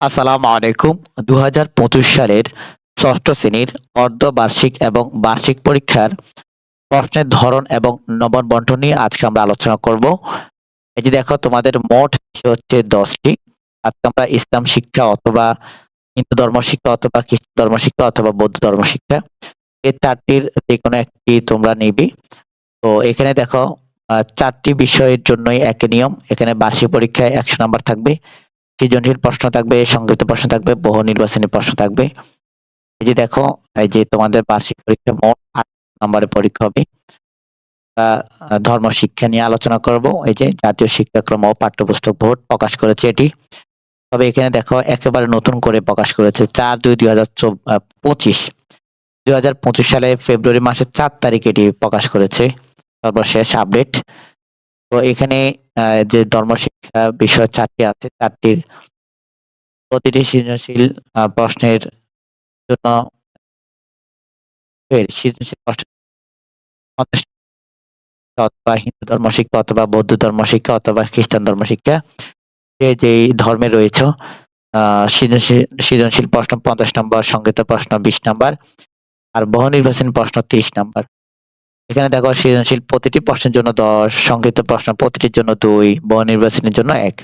আসসালামু আলাইকুম। দু হাজার পঁচিশ সালের ষষ্ঠ শ্রেণির অর্ধবার্ষিক এবং বার্ষিক পরীক্ষার প্রশ্নের ধরন এবং নম্বর বন্টন নিয়ে আজকে আমরা আলোচনা করব। এই যে দেখো, তোমাদের মোট হচ্ছে দশটি। আজকে আমরা ইসলাম শিক্ষা অথবা হিন্দু ধর্ম শিক্ষা অথবা খ্রিস্ট ধর্ম শিক্ষা অথবা বৌদ্ধ ধর্ম শিক্ষা, এই চারটির যে কোনো একটি তোমরা নিবি। তো এখানে দেখো চারটি বিষয়ের জন্যই একই নিয়ম। এখানে বার্ষিক পরীক্ষায় একশো নাম্বার থাকবে। সৃজনশীল প্রশ্ন থাকবে সংক্ষিপ্ত প্রশ্ন থাকবে, বহু নির্বাচনী প্রশ্ন থাকবে। এই যে দেখো, এই যে তোমাদের বার্ষিক পরীক্ষা মোট আট নম্বরের পরীক্ষা হবে। ধর্ম শিক্ষা নিয়ে আলোচনা করব। এই যে জাতীয় শিক্ষাক্রম ও পাঠ্যপুস্তক বোর্ড প্রকাশ করেছে এটি। তবে এখানে দেখো, একেবারে নতুন করে প্রকাশ করেছে চার দুই দুই হাজার পঁচিশ। দুই হাজার পঁচিশ সালে ফেব্রুয়ারি মাসের চার তারিখে এটি প্রকাশ করেছে। সর্বশেষ আপডেট। তো এখানে যে ধর্ম বিষয় চারটি আছে। চারটির প্রতিটি সৃজনশীল প্রশ্নের জন্য সৃজনশীল অথবা হিন্দু ধর্ম শিক্ষা অথবা বৌদ্ধ ধর্ম শিক্ষা অথবা খ্রিস্টান ধর্ম শিক্ষা, যে যেই ধর্মে রয়েছে সৃজনশীল প্রশ্ন পঞ্চাশ নম্বর সংগীত প্রশ্ন বিশ নম্বর, আর বহু নির্বাচনী প্রশ্ন তিরিশ নম্বর। এখানে দেখো সৃজনশীল প্রতিটি প্রশ্নের জন্য দশ, সংক্ষিপ্ত প্রশ্ন প্রতিটির জন্য দুই বহু নির্বাচনের জন্য এক।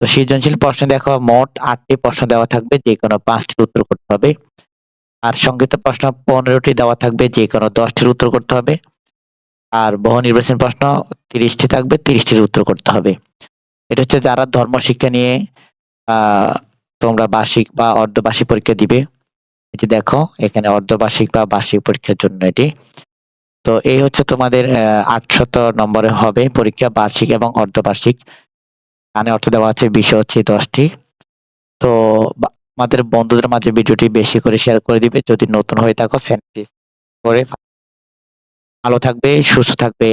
তো সৃজনশীল প্রশ্নে দেখো মোট আটটি প্রশ্ন দেওয়া থাকবে, যে কোনো পাঁচটির উত্তর করতে হবে। আর সংক্ষিপ্ত প্রশ্ন পনেরোটি দেওয়া থাকবে, যে কোনো দশটির উত্তর করতে হবে। আর বহু নির্বাচনী প্রশ্ন তিরিশটি থাকবে, তিরিশটির উত্তর করতে হবে। এটা হচ্ছে যারা ধর্ম শিক্ষা নিয়ে তোমরা বার্ষিক বা অর্ধবার্ষিক পরীক্ষা দিবে। এটি দেখো, এখানে অর্ধবার্ষিক বা বার্ষিক পরীক্ষার জন্য এটি। তো এই হচ্ছে তোমাদের আটশত নম্বরে হবে পরীক্ষা বার্ষিক এবং অর্ধবার্ষিক। এখানে অর্থ দেওয়া আছে বিষয় হচ্ছে দশটি। তো আমাদের বন্ধুদের মাঝে ভিডিওটি বেশি করে শেয়ার করে দিবে। যদি নতুন হয়ে থাকো করে ভালো থাকবে, সুস্থ থাকবে।